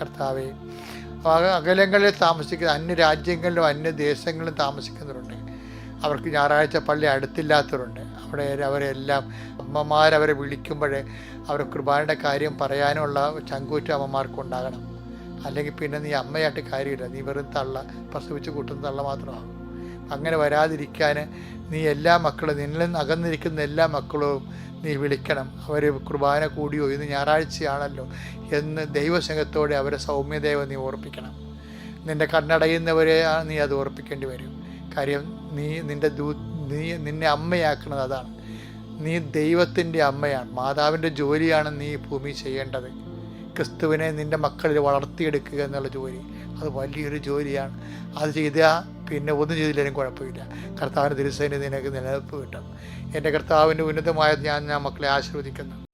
കർത്താവെ. അക- അകലങ്ങളിൽ താമസിക്കുന്ന അന്യ രാജ്യങ്ങളിലും അന്യ ദേശങ്ങളിലും താമസിക്കുന്നവരുണ്ട്. അവർക്ക് ഞായറാഴ്ച പള്ളി അടുത്തില്ലാത്തവരുണ്ട്. അവിടെ അവരെല്ലാം അമ്മമാരവരെ വിളിക്കുമ്പോൾ അവർ കുർബാനയുടെ കാര്യം പറയാനുള്ള ചങ്കൂറ്റ അമ്മമാർക്കുണ്ടാകണം. അല്ലെങ്കിൽ പിന്നെ നീ അമ്മയായിട്ട് കാര്യമില്ല. നീ വെറും തള്ള പ്രസവിച്ച് കൂട്ടുന്ന തള്ള മാത്രമാകും. അങ്ങനെ വരാതിരിക്കാൻ നീ എല്ലാ മക്കളും നിന്നിൽ നിന്ന് അകന്നിരിക്കുന്ന എല്ലാ മക്കളും നീ വിളിക്കണം. അവർ കുർബാന കൂടിയോ? ഇന്ന് ഞായറാഴ്ചയാണല്ലോ. എന്ന് ദൈവസംഘത്തോടെ അവരെ സൗമ്യദേവ നീ ഓർപ്പിക്കണം. നിന്റെ കണ്ണടയുന്നവരെ നീ അത് ഓർപ്പിക്കേണ്ടി വരും. കാര്യം നീ നിന്റെ ദൂ നീ നിന്നെ അമ്മയാക്കുന്നത് അതാണ്. നീ ദൈവത്തിന്റെ അമ്മയാണ്. മാതാവിന്റെ ജോലിയാണ് നീ ഭൂമി ചെയ്യേണ്ടത്. ക്രിസ്തുവിനെ നിന്റെ മക്കളിൽ വളർത്തിയെടുക്കുക എന്നുള്ള ജോലി. അത് വലിയൊരു ജോലിയാണ്. അത് ചെയ്താൽ പിന്നെ ഒന്നും ചെയ്തില്ലെങ്കിലും കുഴപ്പമില്ല. കർത്താവിന്റെ തിരുസേന നിനക്ക് നിലനിൽപ്പ് കിട്ടും. എന്റെ കർത്താവിന്റെ ഉന്നതമായ ഞാൻ ഞാൻ മക്കളെ ആശീർവദിക്കുന്നു.